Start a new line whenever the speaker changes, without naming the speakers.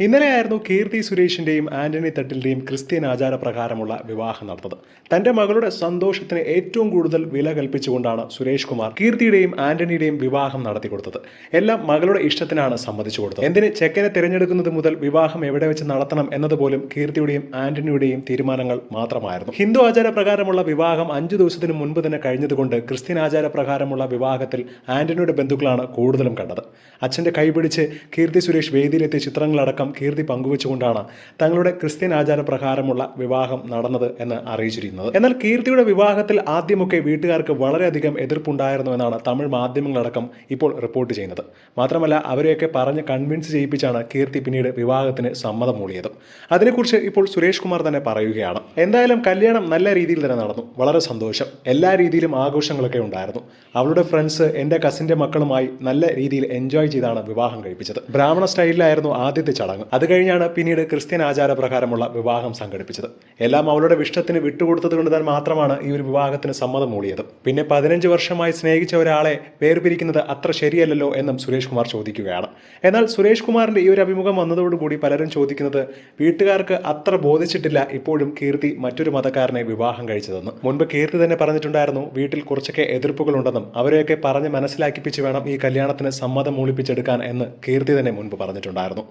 ഇന്നലെയായിരുന്നു കീർത്തി സുരേഷിന്റെയും ആന്റണി തട്ടിലിന്റെയും ക്രിസ്ത്യൻ ആചാരപ്രകാരമുള്ള വിവാഹം നടന്നത്. തന്റെ മകളുടെ സന്തോഷത്തിന് ഏറ്റവും കൂടുതൽ വില കൽപ്പിച്ചുകൊണ്ടാണ് സുരേഷ് കുമാർ കീർത്തിയുടെയും ആന്റണിയുടെയും വിവാഹം നടത്തി കൊടുത്തത്. എല്ലാം മകളുടെ ഇഷ്ടത്തിനാണ് സമ്മതിച്ചു കൊടുത്തത്. എന്തിന് ചെക്കനെ തിരഞ്ഞെടുക്കുന്നത് മുതൽ വിവാഹം എവിടെ വെച്ച് നടത്തണം എന്നതുപോലും കീർത്തിയുടെയും ആന്റണിയുടെയും തീരുമാനങ്ങൾ മാത്രമായിരുന്നു. ഹിന്ദു ആചാരപ്രകാരമുള്ള വിവാഹം അഞ്ചു ദിവസത്തിന് മുൻപ് തന്നെ കഴിഞ്ഞതുകൊണ്ട് ക്രിസ്ത്യൻ ആചാരപ്രകാരമുള്ള വിവാഹത്തിൽ ആന്റണിയുടെ ബന്ധുക്കളാണ് കൂടുതലും കണ്ടത്. അച്ഛന്റെ കൈപിടിച്ച് കീർത്തി സുരേഷ് വേദിയിലെത്തിയ ചിത്രങ്ങളടക്കം കീർത്തി പങ്കുവച്ചുകൊണ്ടാണ് തങ്ങളുടെ ക്രിസ്ത്യൻ ആചാരപ്രകാരമുള്ള വിവാഹം നടന്നത് എന്ന് അറിയിച്ചിരിക്കുന്നത്. എന്നാൽ കീർത്തിയുടെ വിവാഹത്തിൽ ആദ്യമൊക്കെ വീട്ടുകാർക്ക് വളരെയധികം എതിർപ്പുണ്ടായിരുന്നു എന്നാണ് തമിഴ് മാധ്യമങ്ങളടക്കം ഇപ്പോൾ റിപ്പോർട്ട് ചെയ്യുന്നത്. മാത്രമല്ല അവരെയൊക്കെ പറഞ്ഞ് കൺവിൻസ് ചെയ്യിപ്പിച്ചാണ് കീർത്തി പിന്നീട് വിവാഹത്തിന് സമ്മതം മൂളിയത് അതിനെക്കുറിച്ച് ഇപ്പോൾ സുരേഷ് കുമാർ തന്നെ പറയുകയാണ്. എന്തായാലും കല്യാണം നല്ല രീതിയിൽ തന്നെ നടന്നു. വളരെ സന്തോഷം. എല്ലാ രീതിയിലും ആഘോഷങ്ങളൊക്കെ ഉണ്ടായിരുന്നു. അവളുടെ ഫ്രണ്ട്സ് എന്റെ കസിന്റെ മക്കളുമായി നല്ല രീതിയിൽ എൻജോയ് ചെയ്താണ് വിവാഹം കഴിപ്പിച്ചത്. ബ്രാഹ്മണ സ്റ്റൈലിലായിരുന്നു ആദ്യത്തെ ചടങ്ങ്. അത് കഴിഞ്ഞാണ് പിന്നീട് ക്രിസ്ത്യൻ ആചാരപ്രകാരമുള്ള വിവാഹം സംഘടിപ്പിച്ചത്. എല്ലാം അവളുടെ ഇഷ്ടത്തിന് വിട്ടുകൊടുത്തത് കൊണ്ട് തന്നെ മാത്രമാണ് ഈ ഒരു വിവാഹത്തിന് സമ്മതം മൂളിയത് പിന്നെ പതിനഞ്ച് വർഷമായി സ്നേഹിച്ച ഒരാളെ വേർപിരിക്കുന്നത് അത്ര ശരിയല്ലല്ലോ എന്നും സുരേഷ് കുമാർ ചോദിക്കുകയാണ്. എന്നാൽ സുരേഷ് കുമാറിന്റെ ഈ ഒരു അഭിമുഖം വന്നതോടുകൂടി പലരും ചോദിക്കുന്നത് വീട്ടുകാർക്ക് അത്ര ബോധിച്ചിട്ടില്ല ഇപ്പോഴും കീർത്തി മറ്റൊരു മതക്കാരനെ വിവാഹം കഴിച്ചതെന്ന്. മുൻപ് കീർത്തി തന്നെ പറഞ്ഞിട്ടുണ്ടായിരുന്നു വീട്ടിൽ കുറച്ചൊക്കെ എതിർപ്പുകളുണ്ടെന്നും. അവരെയൊക്കെ പറഞ്ഞ് മനസ്സിലാക്കിപ്പിച്ച് വേണം ഈ കല്യാണത്തിന് സമ്മതം മൂളിപ്പിച്ചെടുക്കാൻ എന്ന് കീർത്തി തന്നെ മുൻപ് പറഞ്ഞിട്ടുണ്ടായിരുന്നു.